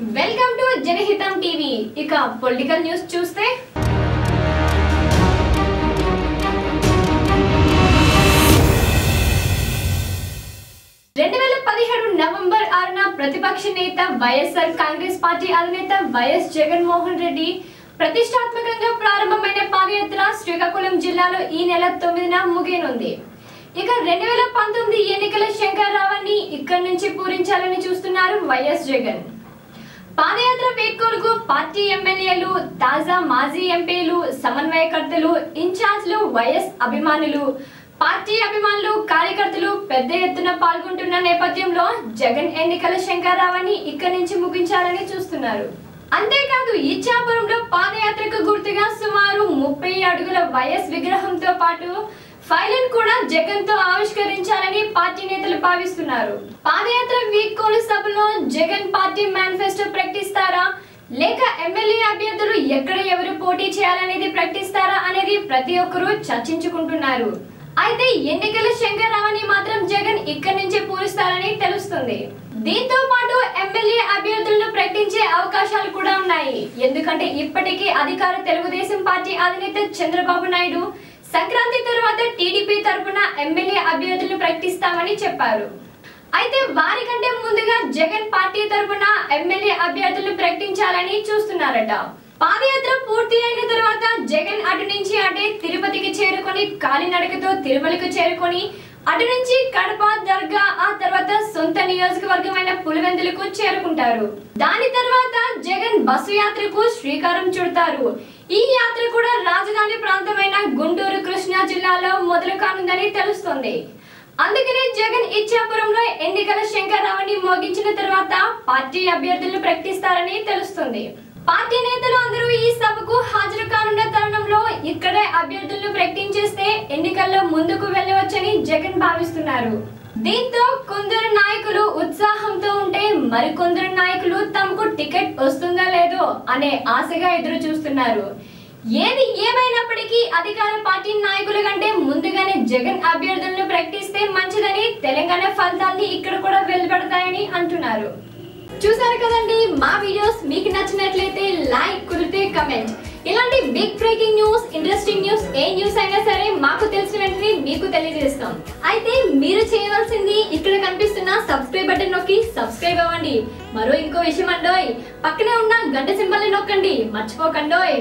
Welcome to Janahitam TV ఇక political news చూస్తే. రెండు వేల పదిహేడు నవంబర్ ఆరున ప్రతిపక్ష నేత వైఎస్ఆర్ కాంగ్రెస్ పార్టీ అధినేత వైఎస్ జగన్మోహన్ రెడ్డి ప్రతిష్టాత్మకంగా ప్రారంభమైన పాదయాత్ర శ్రీకాకుళం జిల్లాలో ఈ నెల తొమ్మిదిన ముగియనుంది. ఇక రెండు వేల పంతొమ్మిది ఎన్నికల శంకర్రావాన్ని ఇక్కడి నుంచి పూరించాలని చూస్తున్నారు వైఎస్ జగన్. పాదయాత్ర వేడుకలకు పార్టీ ఎమ్మెల్యేలు తాజా మాజీ ఎంపీలు సమన్వయకర్తలు ఇన్ఛార్జ్లు వైఎస్ అభిమానులు. పార్టీ అభిమానులు కార్యకర్తలు పెద్ద ఎత్తున పాల్గొంటున్న నేపథ్యంలో జగన్ ఎన్నికల శంకారావాన్ని ఇక్కడి నుంచి ముగించాలని చూస్తున్నారు. అంతేకాదు ఇచ్చాపురంలో పాదయాత్రకు గుర్తుగా సుమారు ముప్పై అడుగుల వైఎస్ విగ్రహంతో పాటు ఫైలన్ కూడా జగన్తో ఆవిష్కరించాలని పార్టీ నేతలు భావిస్తున్నారు. పాదయాత్ర వీక్ కోలు సభలో జగన్ పార్టీ మేనిఫెస్టో లేక ఎమ్మెల్యే అభ్యర్థులు ఎక్కడ ఎవరు పోటీ చేయాలనేది ప్రకటిస్తారా అనేది ప్రతి ఒక్కరూ చర్చించుకుంటున్నారు. అయితే ఎన్నికల శంకరరావని మాత్రం జగన్ ఇక్కడి నుంచే పోలుస్తారని తెలుస్తుంది. దీంతో పాటు ఎమ్మెల్యే అభ్యర్థులను ప్రకటించే అవకాశాలు కూడా ఉన్నాయి. ఎందుకంటే ఇప్పటికీ అధికార తెలుగుదేశం పార్టీ అధినేత చంద్రబాబు నాయుడు సంక్రాంతి తర్వాత టీడీపీ తరపున ఎమ్మెల్యే అభ్యర్థులను ప్రకటిస్తామని చెప్పారు. అయితే వారికంటే ముందుగా జగన్ పార్టీ తరపున అభ్యర్థులను ప్రకటించాలని చూస్తున్నారట. పాదయాత్ర పూర్తి అయిన తర్వాత జగన్ అటు నుంచి అటే తిరుపతికి చేరుకొని కాలినడకతో తిరుమలకు చేరుకొని అటు నుంచి కడప దర్గా ఆ తర్వాత సొంత నియోజకవర్గమైన పులివెందులకు చేరుకుంటారు. దాని తర్వాత జగన్ బస్సు యాత్రకు శ్రీకారం చుడతారు. ఈ యాత్ర కూడా రాజధాని ప్రాంతమైన గుంటూరు కృష్ణా జిల్లాలో మొదలు కానుందని తెలుస్తుంది. అందుకనే జగన్ ఇచ్చాపురంలో ఎన్నికల శంకరరావుని మోగించిన తర్వాత పార్టీ అభ్యర్థులను ప్రకటిస్తారని తెలుస్తుంది. పార్టీ నేతలు అందరూ ఈ సభకు హాజరు కానున్న తరుణంలో ఇక్కడే అభ్యర్థులను ప్రకటించేస్తే ఎన్నికల్లో ముందుకు వెళ్ళవచ్చని జగన్ భావిస్తున్నారు. దీంతో కొందరు నాయకులు ఉత్సాహంతో ఉంటే మరికొందరు నాయకులు తమకు టికెట్ వస్తుందా లేదో అనే ఆశగా ఎదురు చూస్తున్నారు ఏది ఏమైనప్పటికీ అధికార పార్టీ నాయకుల కంటే ముందు జగన్ అభ్యర్థులను ప్రకటిస్తే మంచిదని తెలంగాణ ఫలితాన్ని ఇక్కడ కూడా వెలువడతాయని అంటున్నారు. చూసారు కదండి మా వీడియోస్ మీకు నచ్చినట్లయితే లైక్ కుదిరితే కమెంట్. ఇలాంటి big breaking news interesting news ఏ న్యూస్ అయినా సరే మాకు తెలిసిన వెంటనే మీకు తెలియజేస్తాం. అయితే మీరు చేయవలసింది ఇక్కడ కనిపిస్తున్న సబ్స్క్రైబ్ బటన్ నొక్కి సబ్స్క్రైబ్ అవ్వండి. మరో ఇంకో విషయం అండోయ్. పక్కనే ఉన్న గంట సింబల్ నొక్కండి. మర్చిపోకండోయ్.